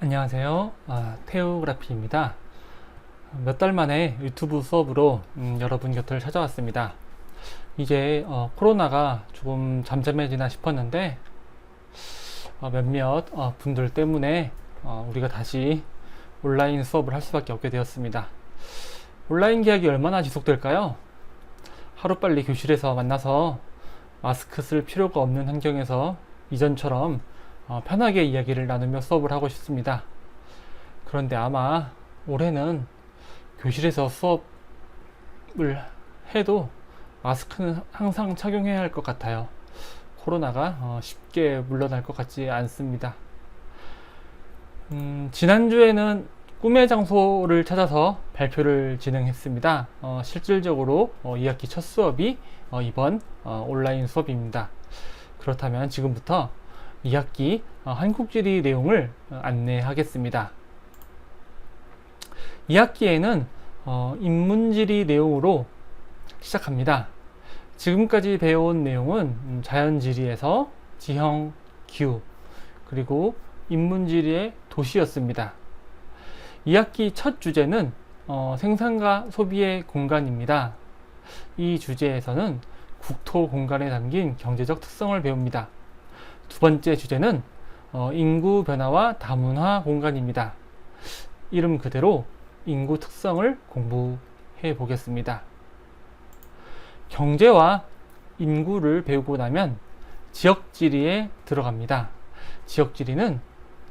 안녕하세요. 아, 테오그라피입니다. 몇 달 만에 유튜브 수업으로 음, 여러분 곁을 찾아왔습니다. 이제 어, 코로나가 조금 잠잠해지나 싶었는데 어, 몇몇 어, 분들 때문에 어, 우리가 다시 온라인 수업을 할 수밖에 없게 되었습니다. 온라인 계약이 얼마나 지속될까요? 하루빨리 교실에서 만나서 마스크 쓸 필요가 없는 환경에서 이전처럼 어, 편하게 이야기를 나누며 수업을 하고 싶습니다. 그런데 아마 올해는 교실에서 수업을 해도 마스크는 항상 착용해야 할 것 같아요. 코로나가 어, 쉽게 물러날 것 같지 않습니다. 음, 지난주에는 꿈의 장소를 찾아서 발표를 진행했습니다. 어, 실질적으로 어, 2학기 첫 수업이 어, 이번 어, 온라인 수업입니다. 그렇다면 지금부터 2학기 어, 한국지리 내용을 어, 안내하겠습니다. 2학기에는 어, 인문지리 내용으로 시작합니다. 지금까지 배워온 내용은 음, 자연지리에서 지형, 기후, 그리고 인문지리의 도시였습니다. 2학기 첫 주제는 어, 생산과 소비의 공간입니다. 이 주제에서는 국토 공간에 담긴 경제적 특성을 배웁니다. 두 번째 주제는 어, 인구 변화와 다문화 공간입니다. 이름 그대로 인구 특성을 공부해 보겠습니다. 경제와 인구를 배우고 나면 지역 지리에 들어갑니다. 지역 지리는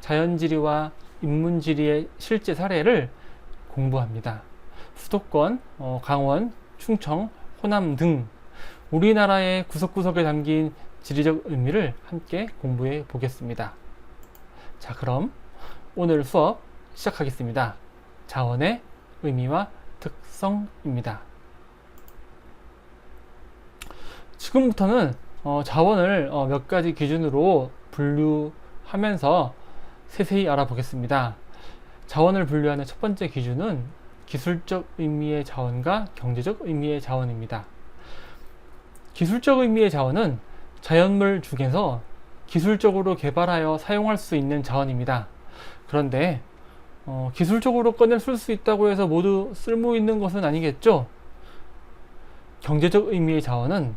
자연 지리와 인문 지리의 실제 사례를 공부합니다. 수도권, 어, 강원, 충청, 호남 등 우리나라의 구석구석에 담긴 지리적 의미를 함께 공부해 보겠습니다. 자, 그럼 오늘 수업 시작하겠습니다. 자원의 의미와 특성입니다. 지금부터는 어, 자원을 어, 몇 가지 기준으로 분류하면서 세세히 알아보겠습니다. 자원을 분류하는 첫 번째 기준은 기술적 의미의 자원과 경제적 의미의 자원입니다. 기술적 의미의 자원은 자연물 중에서 기술적으로 개발하여 사용할 수 있는 자원입니다. 그런데 어, 기술적으로 꺼내 쓸 수 있다고 해서 모두 쓸모 있는 것은 아니겠죠? 경제적 의미의 자원은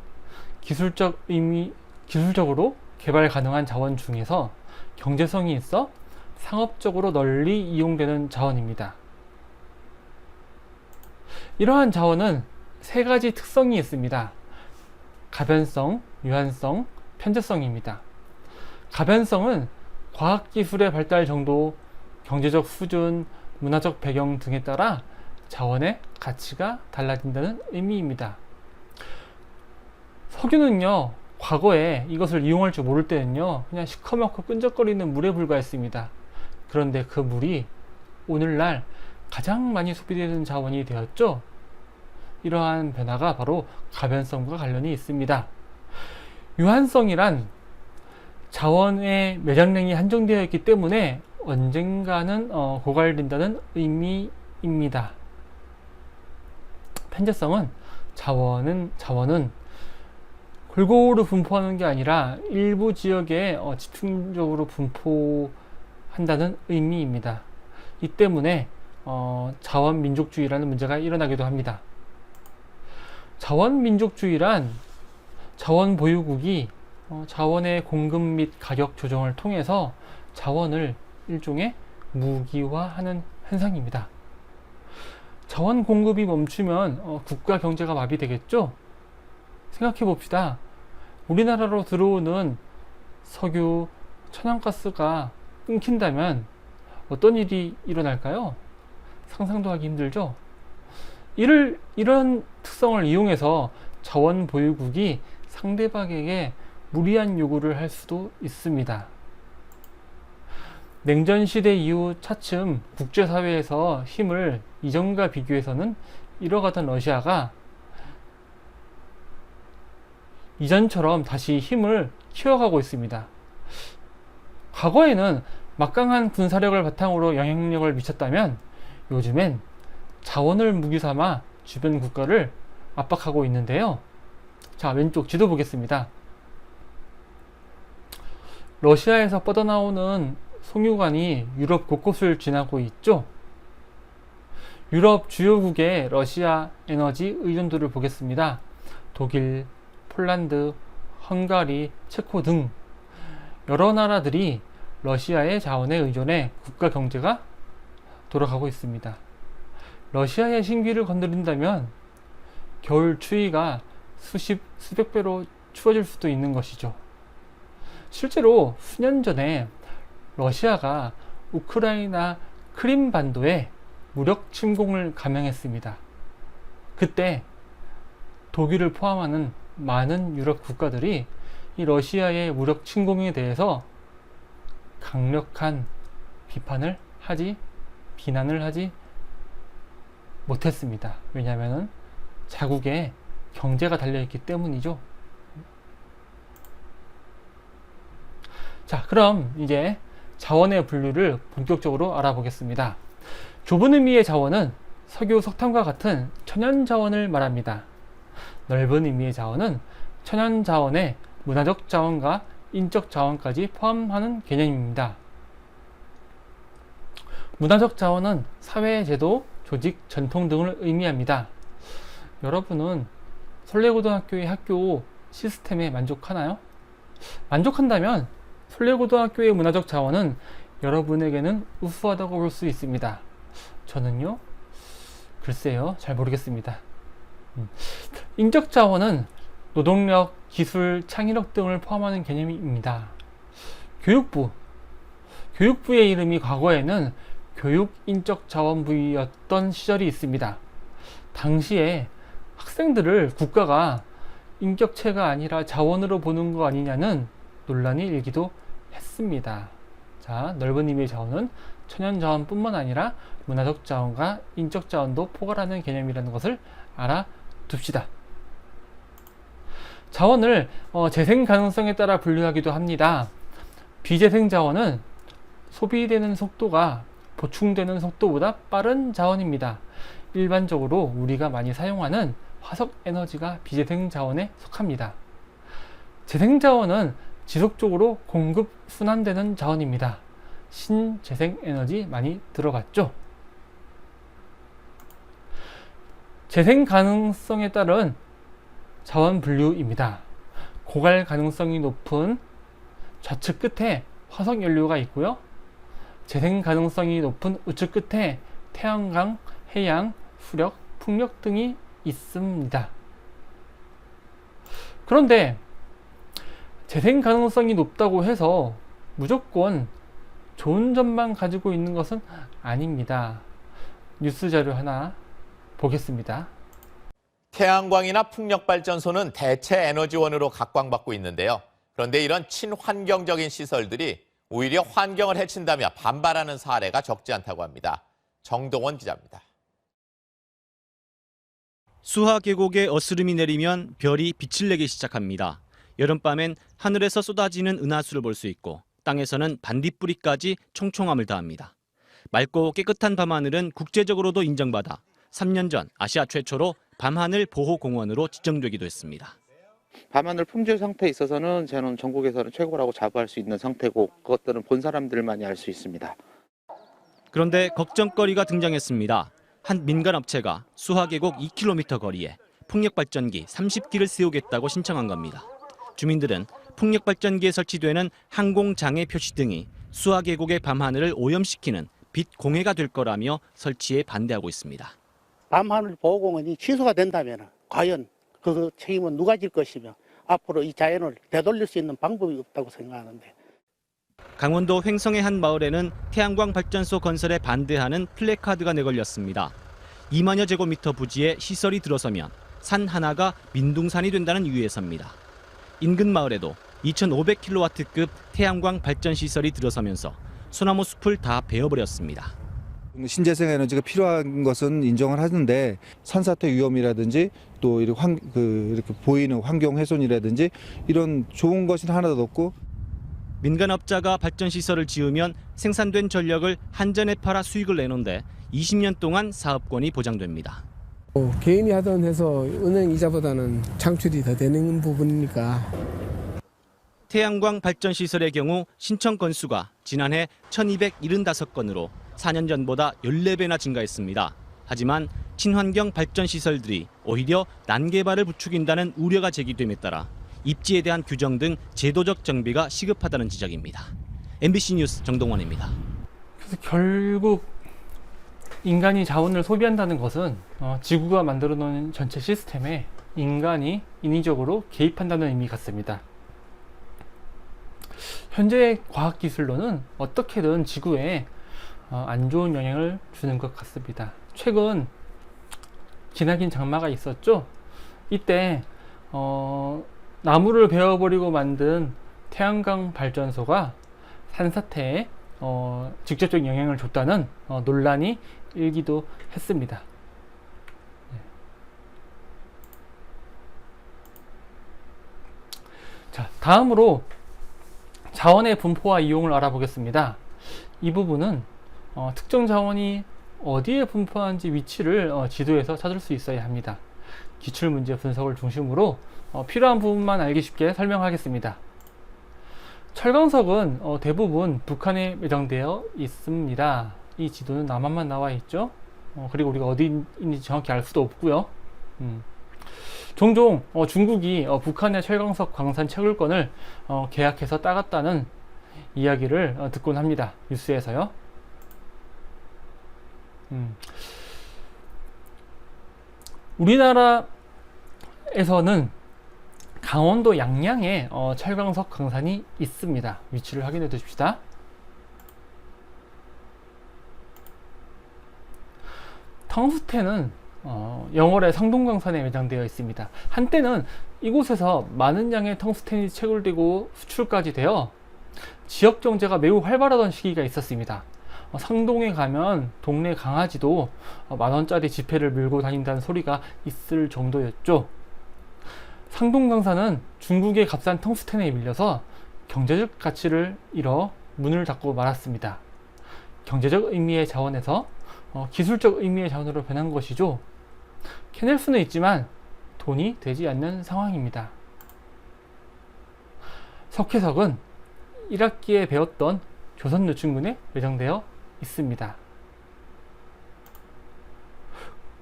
기술적 의미, 기술적으로 개발 가능한 자원 중에서 경제성이 있어 상업적으로 널리 이용되는 자원입니다. 이러한 자원은 세 가지 특성이 있습니다. 가변성, 유한성, 편제성입니다. 가변성은 과학기술의 발달 정도, 경제적 수준, 문화적 배경 등에 따라 자원의 가치가 달라진다는 의미입니다. 석유는요, 과거에 이것을 이용할 줄 모를 때는요, 그냥 시커멓고 끈적거리는 물에 불과했습니다. 그런데 그 물이 오늘날 가장 많이 소비되는 자원이 되었죠. 이러한 변화가 바로 가변성과 관련이 있습니다. 유한성이란 자원의 매장량이 한정되어 있기 때문에 언젠가는 어, 고갈된다는 의미입니다. 편제성은 자원은 자원은 골고루 분포하는 게 아니라 일부 지역에 어, 집중적으로 분포한다는 의미입니다. 이 때문에 어, 자원민족주의라는 문제가 일어나기도 합니다. 자원민족주의란 자원 보유국이 어, 자원의 공급 및 가격 조정을 통해서 자원을 일종의 무기화하는 현상입니다. 자원 공급이 멈추면 어, 국가 경제가 마비되겠죠? 생각해 봅시다. 우리나라로 들어오는 석유, 천연가스가 끊긴다면 어떤 일이 일어날까요? 상상도 하기 힘들죠? 이를, 이런 특성을 이용해서 자원 보유국이 상대방에게 무리한 요구를 할 수도 있습니다. 냉전 시대 이후 차츰 국제사회에서 힘을 이전과 비교해서는 잃어가던 러시아가 이전처럼 다시 힘을 키워가고 있습니다. 과거에는 막강한 군사력을 바탕으로 영향력을 미쳤다면 요즘엔 자원을 무기 삼아 주변 국가를 압박하고 있는데요. 자, 왼쪽 지도 보겠습니다. 러시아에서 뻗어나오는 송유관이 유럽 곳곳을 지나고 있죠. 유럽 주요국의 러시아 에너지 의존도를 보겠습니다. 독일, 폴란드, 헝가리, 체코 등 여러 나라들이 러시아의 자원에 의존해 국가 경제가 돌아가고 있습니다. 러시아의 신기를 건드린다면 겨울 추위가 수십, 수백 배로 추워질 수도 있는 것이죠. 실제로 수년 전에 러시아가 우크라이나 크림 반도에 무력 침공을 감행했습니다. 그때 독일을 포함하는 많은 유럽 국가들이 이 러시아의 무력 침공에 대해서 강력한 비판을 하지, 비난을 하지 못했습니다. 왜냐하면 자국의 경제가 달려있기 때문이죠. 자, 그럼 이제 자원의 분류를 본격적으로 알아보겠습니다. 좁은 의미의 자원은 석유, 석탄과 같은 천연 자원을 말합니다. 넓은 의미의 자원은 천연 자원에 문화적 자원과 인적 자원까지 포함하는 개념입니다. 문화적 자원은 사회 제도, 조직, 전통 등을 의미합니다. 여러분은 설레고등학교의 학교 시스템에 만족하나요? 만족한다면 설레고등학교의 문화적 자원은 여러분에게는 우수하다고 볼 수 있습니다. 저는요, 글쎄요, 잘 모르겠습니다. 음. 인적 자원은 노동력, 기술, 창의력 등을 포함하는 개념입니다. 교육부. 교육부의 이름이 과거에는 교육인적 자원부였던 시절이 있습니다. 당시에 학생들을 국가가 인격체가 아니라 자원으로 보는 거 아니냐는 논란이 일기도 했습니다. 자, 넓은 의미의 자원은 천연 자원뿐만 아니라 문화적 자원과 인적 자원도 포괄하는 개념이라는 것을 알아둡시다. 자원을 어, 재생 가능성에 따라 분류하기도 합니다. 비재생 자원은 소비되는 속도가 보충되는 속도보다 빠른 자원입니다. 일반적으로 우리가 많이 사용하는 화석 에너지가 비재생 자원에 속합니다. 재생 자원은 지속적으로 공급 순환되는 자원입니다. 신재생 에너지 많이 들어봤죠? 재생 가능성에 따른 자원 분류입니다. 고갈 가능성이 높은 좌측 끝에 화석 연료가 있고요. 재생 가능성이 높은 우측 끝에 태양광, 해양, 수력, 풍력 등이 있습니다. 그런데 재생 가능성이 높다고 해서 무조건 좋은 점만 가지고 있는 것은 아닙니다. 뉴스 자료 하나 보겠습니다. 태양광이나 풍력발전소는 대체 에너지원으로 각광받고 있는데요. 그런데 이런 친환경적인 시설들이 오히려 환경을 해친다며 반발하는 사례가 적지 않다고 합니다. 정동원 기자입니다. 수하 계곡에 어스름이 내리면 별이 빛을 내기 시작합니다. 여름밤엔 하늘에서 쏟아지는 은하수를 볼 수 있고 땅에서는 반딧불이까지 총총함을 다합니다. 맑고 깨끗한 밤하늘은 국제적으로도 인정받아 3년 전 아시아 최초로 밤하늘 보호공원으로 지정되기도 했습니다. 밤하늘 품질 상태에 있어서는 저는 전국에서는 최고라고 자부할 수 있는 상태고 그것들은 본 사람들만이 알 수 있습니다. 그런데 걱정거리가 등장했습니다. 한 민간 업체가 수하 계곡 2km 거리에 풍력 발전기 30기를 세우겠다고 신청한 겁니다. 주민들은 풍력 발전기에 설치되는 항공 장애 표시 등이 수하 계곡의 밤하늘을 오염시키는 빛 공해가 될 거라며 설치에 반대하고 있습니다. 밤하늘 보호공원이 취소가 된다면 과연 그 책임은 누가 질 것이며 앞으로 이 자연을 되돌릴 수 있는 방법이 없다고 생각하는데 강원도 횡성의 한 마을에는 태양광 발전소 건설에 반대하는 플래카드가 내걸렸습니다. 2만여 제곱미터 부지에 시설이 들어서면 산 하나가 민둥산이 된다는 이유에서입니다. 인근 마을에도 2,500kW급 태양광 발전 시설이 들어서면서 소나무 숲을 다 베어버렸습니다. 신재생 에너지가 필요한 것은 인정을 하는데 산사태 위험이라든지 또 이렇게, 환, 그 이렇게 보이는 환경 훼손이라든지 이런 좋은 것이 하나도 없고 민간업자가 발전 시설을 지으면 생산된 전력을 한전에 팔아 수익을 내는데 20년 동안 사업권이 보장됩니다. 어, 개인이 하던 해서 은행 이자보다는 창출이 더 되는 부분이니까 태양광 발전 시설의 경우 신청 건수가 지난해 1275건으로 4년 전보다 14배나 증가했습니다. 하지만 친환경 발전 시설들이 오히려 난개발을 부추긴다는 우려가 제기됨에 따라 입지에 대한 규정 등 제도적 정비가 시급하다는 지적입니다. MBC 뉴스 정동원입니다. 그래서 결국 인간이 자원을 소비한다는 것은 어, 지구가 만들어 놓은 전체 시스템에 인간이 인위적으로 개입한다는 의미 같습니다. 현재 과학 기술로는 어떻게든 지구에 어, 안 좋은 영향을 주는 것 같습니다. 최근 기나긴 장마가 있었죠. 이때 어, 나무를 베어버리고 만든 태양광 발전소가 산사태에 어, 직접적인 영향을 줬다는 어, 논란이 일기도 했습니다. 네. 자, 다음으로 자원의 분포와 이용을 알아보겠습니다. 이 부분은 어, 특정 자원이 어디에 분포하는지 위치를 어, 지도에서 찾을 수 있어야 합니다. 기출 문제 분석을 중심으로 어, 필요한 부분만 알기 쉽게 설명하겠습니다. 철광석은 어, 대부분 북한에 매장되어 있습니다. 이 지도는 남한만 나와 있죠. 어, 그리고 우리가 어디 있는지 정확히 알 수도 없고요. 음. 종종 어, 중국이 어, 북한의 철광석 광산 채굴권을 어, 계약해서 따갔다는 이야기를 어, 듣곤 합니다. 뉴스에서요. 음. 우리나라에서는 강원도 양양에 어, 철광석 광산이 있습니다. 위치를 확인해 두십시다. 텅스텐은 어, 영월의 상동광산에 매장되어 있습니다. 한때는 이곳에서 많은 양의 텅스텐이 채굴되고 수출까지 되어 지역 경제가 매우 활발하던 시기가 있었습니다. 어, 상동에 가면 동네 강아지도 어, 만 원짜리 지폐를 밀고 다닌다는 소리가 있을 정도였죠. 상동강산은 중국의 값싼 텅스텐에 밀려서 경제적 가치를 잃어 문을 닫고 말았습니다. 경제적 의미의 자원에서 어, 기술적 의미의 자원으로 변한 것이죠. 캐낼 수는 있지만 돈이 되지 않는 상황입니다. 석회석은 1학기에 배웠던 조선노충군에 매장되어 있습니다.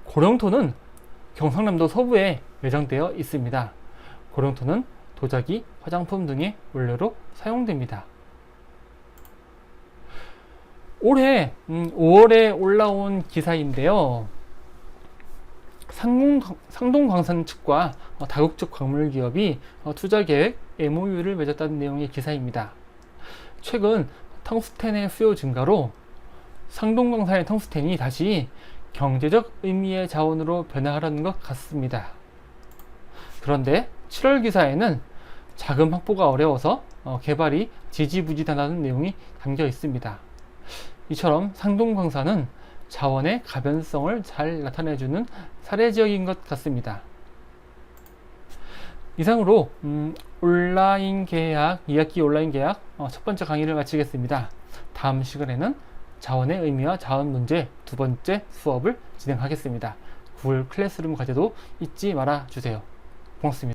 고령토는 경상남도 서부에 매장되어 있습니다. 고령토는 도자기, 화장품 등의 원료로 사용됩니다. 올해 음, 5월에 올라온 기사인데요. 상동, 상동광산 측과 어, 다국적 광물 기업이 어, 투자 계획 MOU를 맺었다는 내용의 기사입니다. 최근 텅스텐의 수요 증가로 상동광산의 텅스텐이 다시 경제적 의미의 자원으로 변화하려는 것 같습니다. 그런데 7월 기사에는 자금 확보가 어려워서 어, 개발이 지지부진하다는 내용이 담겨 있습니다. 이처럼 상동광산은 자원의 가변성을 잘 나타내주는 사례지역인 것 같습니다. 이상으로 음, 온라인 계약, 2학기 온라인 계약 어, 첫 번째 강의를 마치겠습니다. 다음 시간에는 자원의 의미와 자원 문제 두 번째 수업을 진행하겠습니다. 구글 클래스룸 과제도 잊지 말아 주세요. 고맙습니다.